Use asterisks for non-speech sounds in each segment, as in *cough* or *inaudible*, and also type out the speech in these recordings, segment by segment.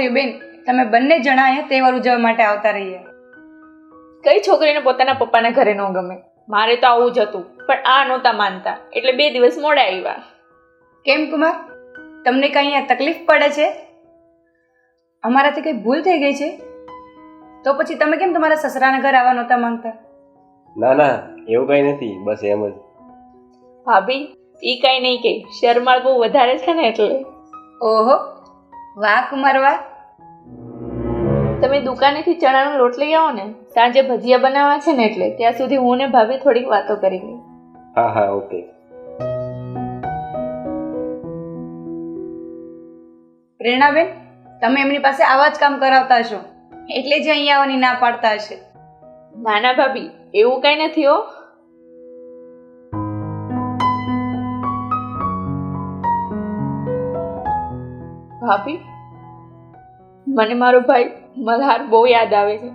થયું બેન તમે બંને જણા અહીંયા તહેવાર ઉજવવા માટે આવતા રહીએ. કઈ છોકરીને પોતાના પપ્પાના ઘરે ન ગમે? મારે તો આવું જ હતું પણ આ નહોતા માનતા એટલે બે દિવસ મોડા આવ્યા. કેમ કુમાર? તમને કંઈ અહીંયા તકલીફ પડે છે? અમારાથી કંઈ ભૂલ થઈ ગઈ છે? તો પછી તમે કેમ તમારા સસરાના ઘર આવવા નહોતા માંગતા? ના ના એવું કઈ નથી બસ એમ જ. ભાભી એ કાંઈ નહીં કે શરમાળ બહુ વધારે છે ને એટલે. ઓહો વાહ કુમાર વાહ. તમે દુકાનેથી ચણાનો લોટ લઈ આવો ને સાંજે ભજીયા બનાવવા છે ને એટલે ત્યાં સુધી હું ને ભાભી થોડીક વાતો કરી લઈ હા હા ઓકે. પ્રેરણાબેન તમે એમની પાસે આવા જ કામ કરાવતા છો એટલે જ અહીંયા આવવાની ના પાડતા હશે. નાના ભાભી એવું કઈ નથી હો. ભાભી મને મારો ભાઈ મલ્હાર બહુ યાદ આવે છે.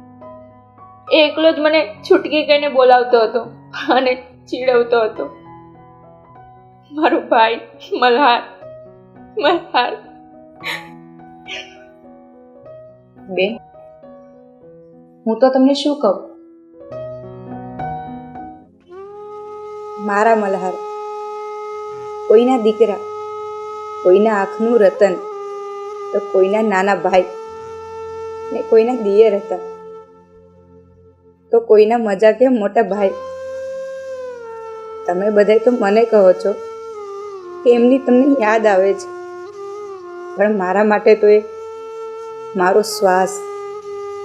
એ એકલો જ મને છૂટકી કહીને બોલાવતો હતો અને ચીડવતો હતો. મારો ભાઈ મલ્હાર મલ્હાર. બેન, હું તો તમને શું કહું? મારા મલ્હાર, કોઈના દીકરા, કોઈના આંખનું રતન તો કોઈના નાના ભાઈ ને કોઈના દિયર હતા. તો કોઈના મજા કે મોટા ભાઈ. તમે બધા તો મને કહો છો કે એમની તમને યાદ આવે છે. પણ મારા માટે તો એ મારો શ્વાસ,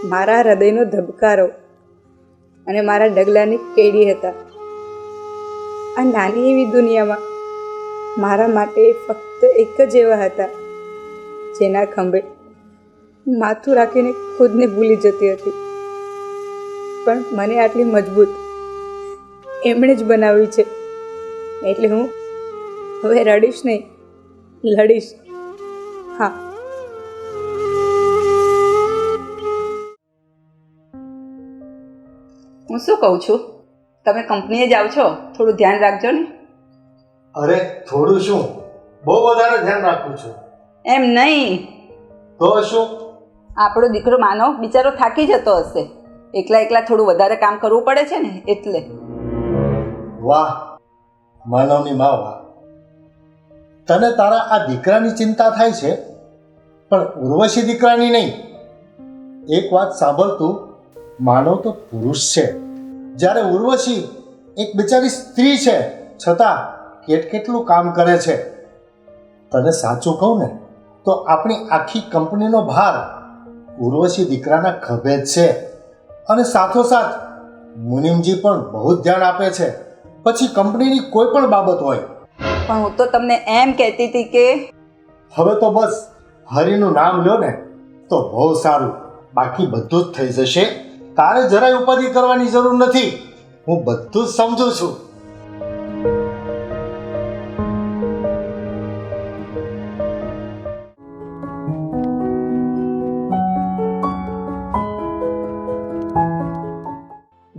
મારા હૃદયનો ધબકારો અને મારા ડગલાની કેડી હતા. આ નાની એવી દુનિયામાં મારા માટે ફક્ત એક જ એવા હતા. જેના ખંભે માથું રાખીને ખુદને ભૂલી જતી હતી. પણ મને આટલી મજબૂત એમણે જ બનાવી છે. એટલે હું હવે રડીશ નહીં લડીશ. હા. હું શું કહું છું? તમે કંપનીએ જાઓ છો? થોડું ધ્યાન રાખજો ને. અરે થોડું શું? બહુ વધારે ધ્યાન રાખું છું. એમ નહીં. તો શું? આપણો દીકરો માનો બિચારો થાકી જતો હશે. એકલા એકલા થોડું વધારે કામ કરવું પડે છે ને એટલે. વાહ માનવની મા વાહ. તને તારા આ દીકરાની ચિંતા થાય છે? પણ ઉર્વશી દીકરાની નહીં. એક વાત સાંભળતું માનવ તો પુરુષ છે. જ્યારે ઉર્વશી એક બિચારી સ્ત્રી છે છતાં કેટ કેટલું કામ કરે છે? તને સાચું કહું ને તો આપણી આખી કંપનીનો ભાર ઉર્વશી દીકરાના ખભે જ છે. અને સાથોસાથ મુનિમજી પણ બહુ જ ધ્યાન આપે છે. પછી કંપનીની કોઈ પણ બાબત હોય. પણ હું તો તમને એમ કહેતી હતી કે હવે તો બસ હરિનું નામ લ્યો ને તો બહુ સારું. બાકી બધું જ થઈ જશે. તારે જરાય ઉપાધિ કરવાની જરૂર નથી. હું બધું જ સમજુ છું.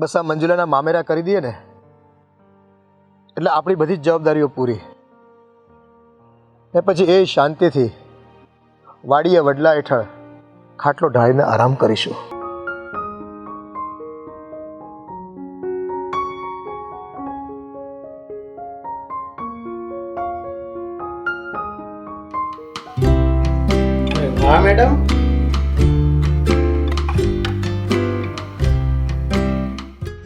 બસ આ મંજુલાના મામેરા કરી દઈએ ને. એટલે આપણી બધી જ જવાબદારીઓ પૂરી. ને પછી એ શાંતિથી વાડીએ વડલા હેઠળ ખાટલો ઢાળીને આરામ કરીશું. મેડમ?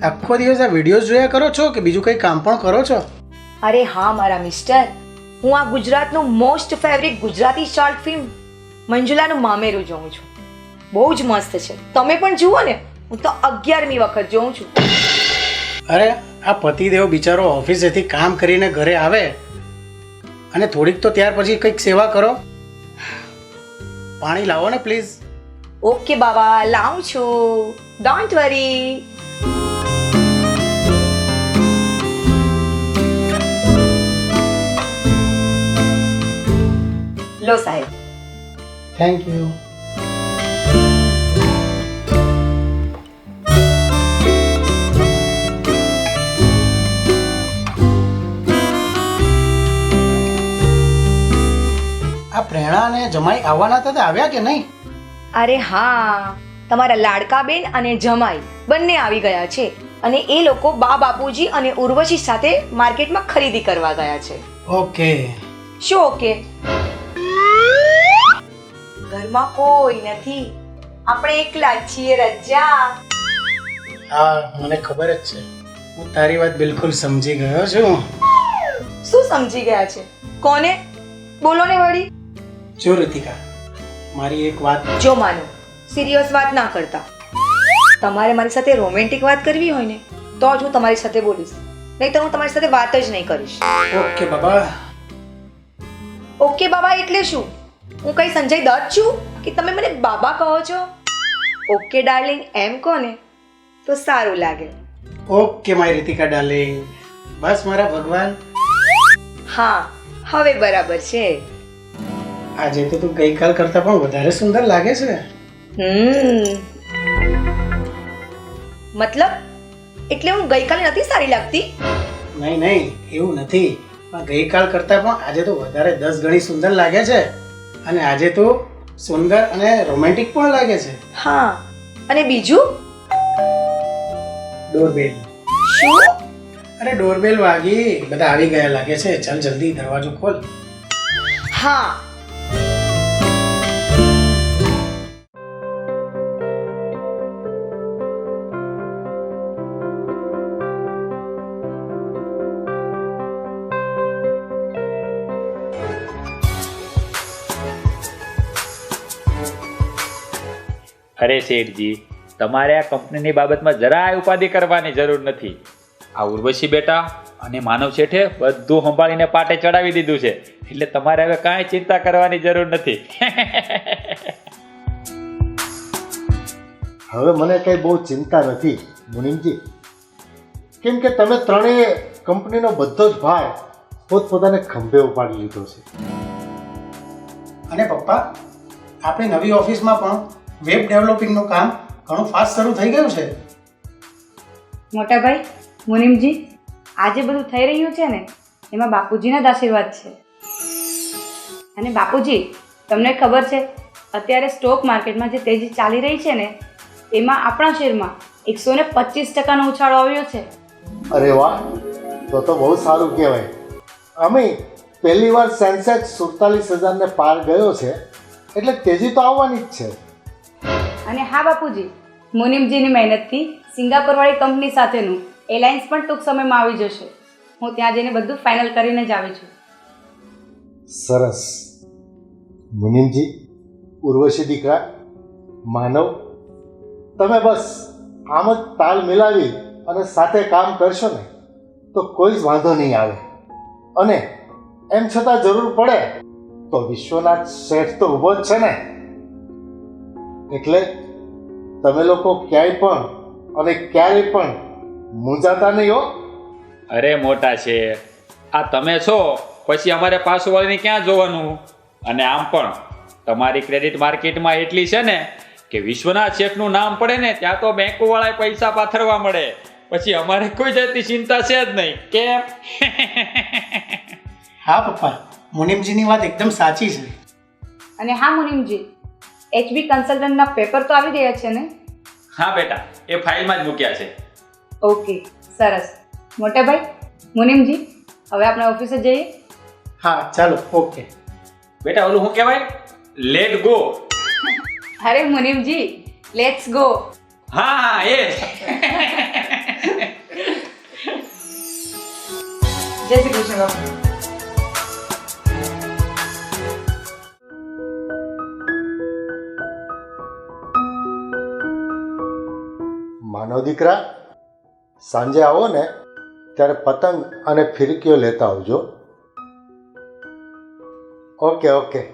આખો દિવસ આ વિડીયોઝ જોયા કરો છો કે બીજું કંઈ કામ પણ કરો છો? અરે હા મારા મિસ્ટર. હું આ ગુજરાતનું most favourite Gujarati short film મંજુલાનું મામેરું જોઉં છું. બહુ જ મસ્ત છે. તમે પણ જુઓ ને. હું તો અગિયારમી વખત જોઉં છું. અરે આ પતિદેવ બિચારો ઓફિસેથી કામ કરીને ઘરે આવે અને થોડીક તો ત્યાર પછી કંઈક સેવા કરો? પાણી લાવો ને પ્લીઝ ઓકે બાબા લાવું છું. ડોન્ટ વરી લો સાહેબ. થેન્ક યુ આ પ્રેરણા અને જમાઈ આવવાના હતા તે આવ્યા કે નહીં? અરે હા તમારા લાડકાબેન અને જમાઈ બંને આવી ગયા છે અને એ લોકો બા બાપુજી અને ઉર્વશી સાથે માર્કેટમાં ખરીદી કરવા ગયા છે. ઓકે શું ઓકે ઘરમાં કોઈ નથી. આપણે એકલા જ છીએ રજા. હા મને ખબર જ છે. હું તારી વાત બિલકુલ સમજી ગયો છું. શું સમજી ગયા છે? કોને? બોલો ને વળી. જો રીતિકા મારી એક વાત જો માનો. સિરિયસ વાત ના કરતા. તમારે મારી સાથે રોમેન્ટિક વાત કરવી હોય ને તો જ હું તમારી સાથે બોલીશ. નહીં તો હું તમારી સાથે વાત જ નહીં કરીશ. ઓકે બાબા. ઓકે બાબા એટલે શું? હું કઈ સંજય દત્ત છું કે તમે મને બાબા કહો છો? ઓકે ડાર્લિંગ એમ કહો ને તો સારું લાગે. ઓકે મારી રીતિકા ડાર્લિંગ બસ મારા ભગવાન. હા હવે બરાબર છે. આજે તો તું ગઈકાલ કરતા પણ વધારે સુંદર લાગે છે. હમ. મતલબ એટલે હું ગઈકાલે નથી સારી લાગતી? નહીં નહીં એવું નથી. પણ ગઈકાલ કરતા પણ આજે તો વધારે દસ ગણી સુંદર લાગે છે. અને આજે તો સુંદર અને રોમેન્ટિક પણ લાગે છે. હા અને બીજું? ડોરબેલ. શું? અરે ડોરબેલ વાગી બધા આવી ગયા લાગે છે. ચાલ જલ્દી દરવાજો ખોલ. હા અરે શેઠજી તમારે આ કંપનીની બાબતમાં જરાય ઉપાધિ કરવાની જરૂર નથી. આ ઉર્વશી બેટા અને માનવ શેઠે બધું સંભાળીને પાટે ચડાવી દીધું છે. એટલે તમારે હવે કાંઈ ચિંતા કરવાની જરૂર નથી. *laughs* હવે મને કંઈ બહુ ચિંતા નથી મુનિમજી. કેમ કે તમે ત્રણેય કંપનીનો બધો જ ભાર પોતપોતાને ખંભે ઉપાડી લીધો છે. અને પપ્પા આપણી નવી ઓફિસમાં પણ વેબ ડેવલપિંગનું કામ ઘણું ફાસ્ટ શરૂ થઈ ગયું છે. મોટાભાઈ મુનિમજી આ આજે બધું થઈ રહ્યું છે ને એમાં બાપુજીના જ આશીર્વાદ છે. અને બાપુજી તમને ખબર છે અત્યારે સ્ટોક માર્કેટમાં જે તેજી ચાલી રહી છે ને એમાં આપણા શેરમાં એકસો ને પચીસ ટકાનો ઉછાળો આવ્યો છે. અરે વાહ તો તો બહુ સારું કહેવાય. અમે પહેલી વાર સેન્સેક્સ સુડતાલીસ હજારને પાર ગયો છે એટલે તેજી તો આવવાની જ છે. અને હા બાપુજી, મુનિમજીની મહેનતથી સિંગાપુરવાળી કંપની સાથેનું એલાયન્સ પણ ટૂંક સમયમાં આવી જશે. હું ત્યાં જઈને બધું ફાઇનલ કરીને જ આવી છું. સરસ. મુનિમજી, ઉર્વશી દીકરા, માનવ, તમે બસ આમ જ તાલ મિલાવી અને સાથે કામ કરશો ને, તો કોઈ જ વાંધો નહીં આવે. અને એમ છતાં જરૂર પડે તો વિશ્વનાથ શેઠ તો ઊભો જ છે ને. એટલે તમે લોકો ક્યાંય પણ અને ક્યારે પણ મૂંઝાતા નહીં હો. અરે મોટા છે આ તમે છો પછી અમારે પાછું ક્યાં જોવાનું? અને આમ પણ તમારી ક્રેડિટ માર્કેટમાં એટલી છે ને કે વિશ્વના શેઠનું નામ પડે ને ત્યાં તો બેંકોવાળાએ પૈસા પાથરવા મળે. પછી અમારે કોઈ જાતની ચિંતા છે જ નહીં. કેમ? હા પપ્પા. મુનિમજીની વાત એકદમ સાચી છે. અને હા મુનિમજી એચબી કન્સલ્ટન્ટના પેપર તો આવી ગયા છે ને? હા બેટા એ ફાઇલમાં જ મૂક્યા છે. ઓકે સરસ. મોટાભાઈ મુનિમજી હવે આપણે ઓફિસે જઈએ? હા ચાલો ઓકે. બેટા ઓલું શું કહેવાય? લેટ ગો *laughs* અરે મુનિમજી લેટ્સ ગો હા હા એ જય શ્રી કૃષ્ણ બાપુ દીકરા, સાંજે આવો ને, ત્યારે પતંગ અને ફિરકીઓ લેતા આવજો. Okay okay.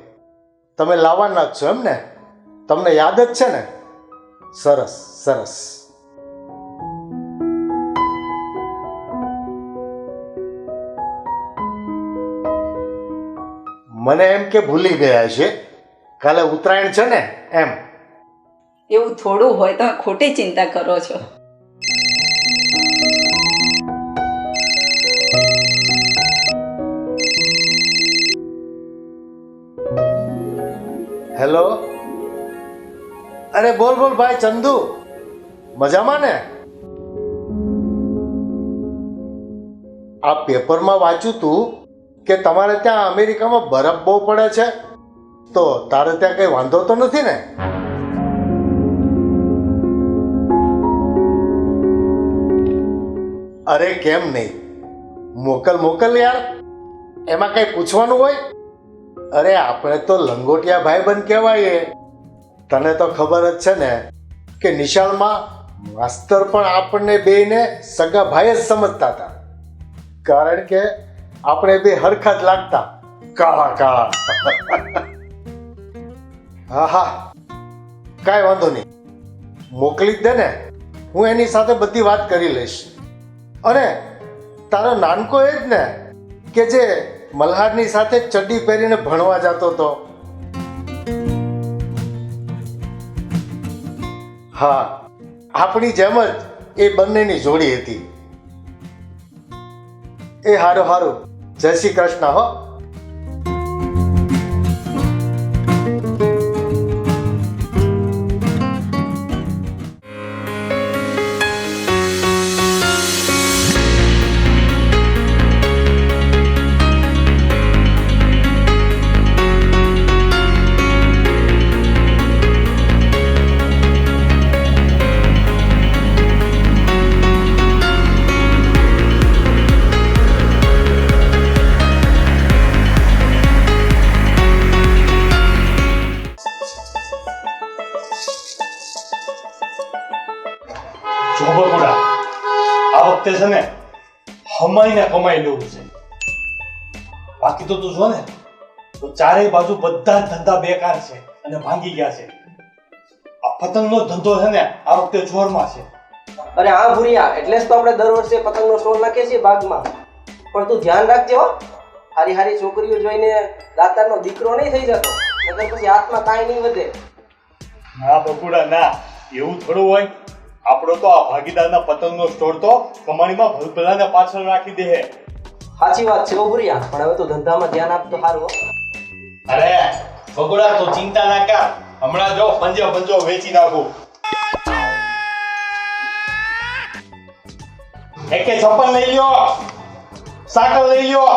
તમે લાવવાના છો એમ ને? તમને યાદ જ છે ને? સરસ સરસ. મને એમ કે ભૂલી ગયા છે. કાલે ઉત્તરાયણ છે ને? એમ. એવું થોડું હોય તો ખોટી ચિંતા કરો છો. હેલો અરે બોલ બોલ ભાઈ, ચંદુ. મજામાં ને? આ પેપરમાં વાંચ્યું તું કે તમારે ત્યાં અમેરિકામાં બરફ બહુ પડે છે? તો તારે ત્યાં કઈ વાંધો તો નથી ને? અરે કેમ નહીં? મોકલ મોકલ યાર. એમાં કઈ પૂછવાનું હોય? અરે આપણે તો લંગોટિયા ભાઈબંધ કહેવાય તને તો ખબર જ છે ને કે નિશાળમાં માસ્તર પણ આપણને બેને સગા ભાઈ જ સમજતા હતા. કારણ કે આપણે બે હરખા જ લાગતા. કાળા કાળા. હા હા. કાંઈ વાંધો નહીં. મોકલી જ દે ને. હું એની સાથે બધી વાત કરી લઈશ. અને તારો નાનકો એ જ ને કે જે મલ્હારની સાથે ચડ્ડી પહેરીને ભણવા જતો હતો. હા, આપણી જેમ જ એ બંનેની જોડી હતી. એ હારું હારું. જય શ્રી કૃષ્ણ હો. હમાઈને કમાઈ લેવું છે. બાકી તો તું જો ને તો ચારેય બાજુ બધા ધંધા બેકાર છે અને ભાંગી ગયા છે. આ પતંગનો ધંધો છે ને આ વખતે જોરમાં છે. અરે હા ભૂરિયા એટલે જ તો આપણે દર વર્ષે પતંગનો સ્ટોલ નાખીએ છીએ બાગમાં. પણ તું ધ્યાન રાખજે હો. હારી હારી છોકરીઓ જોઈને દાતારનો દીકરો નહીં થઈ જતો નકર પછી હાથમાં કાંઈ નહીં વધે. ના બકુડા ના એવું થોડું હોય આપણો તો આ ભાગીદારના પતંગનો સ્ટોર તો કમાણીમાં ભલભલાને પાછળ રાખી દે સાચી વાત છે ઓ ભૂરિયા પણ હવે તો ધંધામાં ધ્યાન આપતો સારું અરે બગુડા તો ચિંતા ના કર. હમણાં જો પંજો પંજો વેચી નાખું. એકે છપ્પન લઈ લ્યો સાકર લઈ લ્યો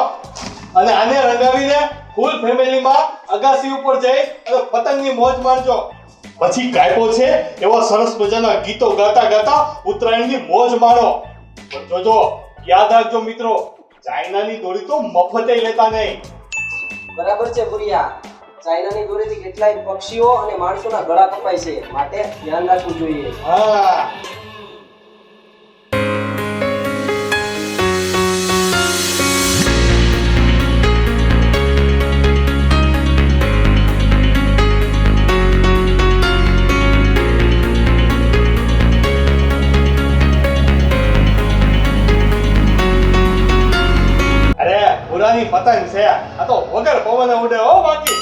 અને આને રંગાવીને ફૂલ ફેમિલીમાં અગાસી ઉપર જઈ અને પતંગની મોજ મારજો. પછી કાયપો છે એવા સરસ મજાના ગીતો ગાતા ગાતા ઉત્તરાયણની મોજ માણો. જોજો યાદ રાખજો મિત્રો ચાઇનાની દોરી તો મફતે લેતા નહીં. બરાબર છે ભુરિયા. ચાઇનાની દોરીથી કેટલાય પક્ષીઓ અને માણસોના ગળા કપાય છે. માટે ધ્યાન રાખવું જોઈએ. હા. પતંગ છે આ તો વગર પવને ઉડે હો બાકી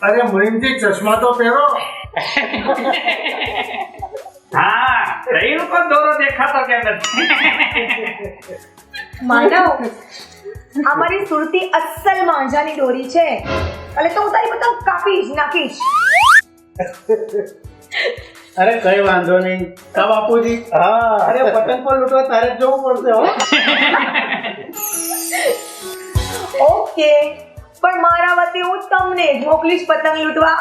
અરે મુનિમજી ચશ્મા તો પહેરો માનવ આ મારી સુરતી અસલ માંજાની દોરી છે. એટલે તો હું તારી પતંગ કાપીશ નાખીશ. અરે કઈ વાંધો નહીં. કા બાપુજી હા. અરે પતંગ પર લૂંટવા તારે જ જવું પડશે હો. ઓકે. પણ મારા વતી હું તમને જ મોકલીશ પતંગ લૂંટવા.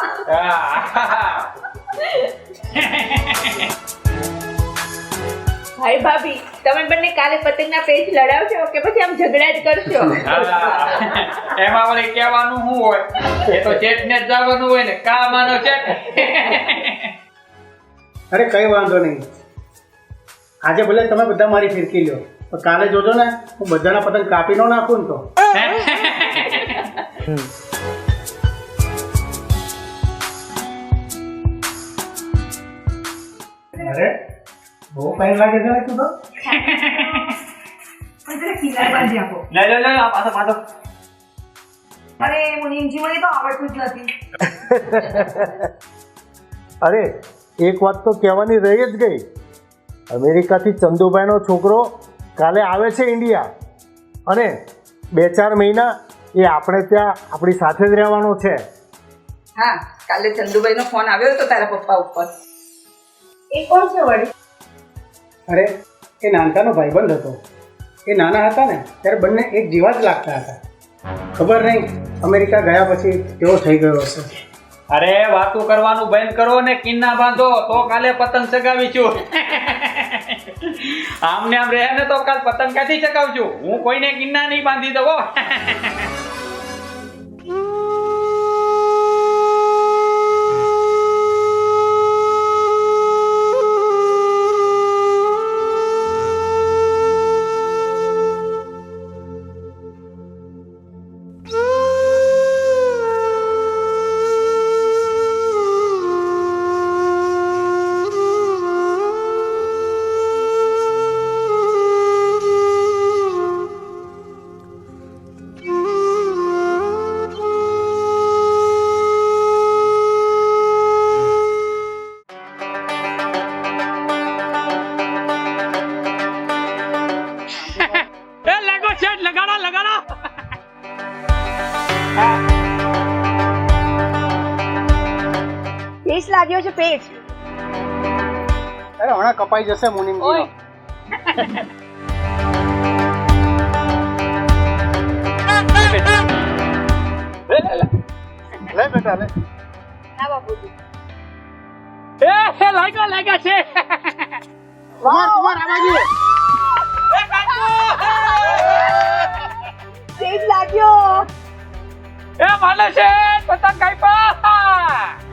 ભાઈ ભાભી તમે બંને કાલે પતંગના પેજ લડાવજો કે પછી આમ ઝઘડા જ કરશો. એમાં વળી કહેવાનું શું હોય? એ તો ચેટને જ જવાનું હોય ને કામ આનો છે? અરે કઈ વાંધો નહીં. આજે ભલે તમે બધા મારી ફિરકી લ્યો પણ કાલે જોજો ને હું બધાના પતંગ કાપી નો નાખું ને તો. અરે બહુ ફાઇન લાગે છે ને તું? તો પણ જરા કિનારે બાંધી આપો. લે લે લે આ પાછો પાછો. અરે મુનિમજી મને તો આવડતું જ નથી. *laughs* અરે એક વાત તો કહેવાની રહી જ ગઈ. અમેરિકાથી ચંદુભાઈનો છોકરો કાલે આવે છે ઇન્ડિયા. અને બે ચાર મહિના એ આપણે ત્યાં આપણી સાથે જ રહેવાનો છે. હા કાલે ચંદુભાઈનો ફોન આવ્યો હતો તારા પપ્પા ઉપર. એ કોણ છે વળી? અરે, એ નાનકાનો ભાઈબંધ હતો. એ નાના હતા ને, ત્યારે બંને એક જેવા જ લાગતા હતા. ખબર નહીં, અમેરિકા ગયા પછી કેવો થઈ ગયો હશે. અરે, વાતું કરવાનું બંધ કરો ને, કિન્ના બાંધો, તો કાલે પતંગ ચગાવીશું. આમને આમ રહે ને, તો કાલ પતંગ ક્યાંથી ચગાવશું? હું કોઈને કિન્ના નહીં બાંધી દઉં પેચ લાગ્યો છે પેચ અરે હમણાં કપાઈ જશે મુનિમ લે બેટા લે એ એ લાગ્યો લાગ્યો છે કુમાર કુમાર આ બાજુ પેચ લાગ્યો. એ માને છે પતંગ કાપ્યા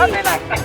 અરે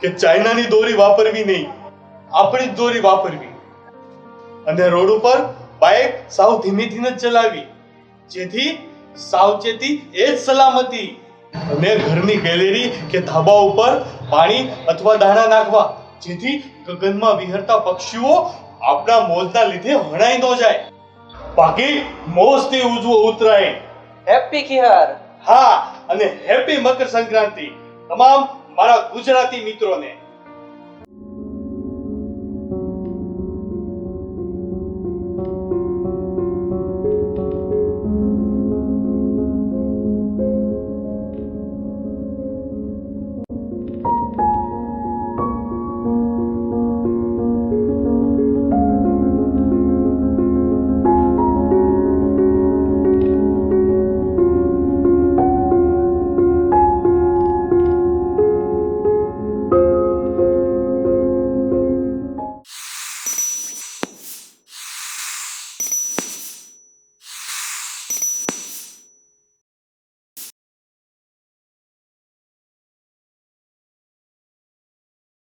કે ચાઇનાની દોરી વાપરવી નહીં. આપણી જ દોરી વાપરવી. અને રોડ ઉપર બાઇક સાવ ધીમે ધીમે જ ચલાવી. જેથી સાવચેતી એ જ સલામતી. અને ઘરની ગેલેરી કે ધાબા ઉપર પાણી અથવા દાણા નાખવા. જેથી ગગનમાં વિહરતા પક્ષીઓ આપણા મોજના લીધે હણાઈ ન જાય. બાકી મોજથી ઉજવો ઉતરાય હેપી કિહર. હા અને હેપી મકર સંક્રાંતિ તમામ મારા ગુજરાતી મિત્રોને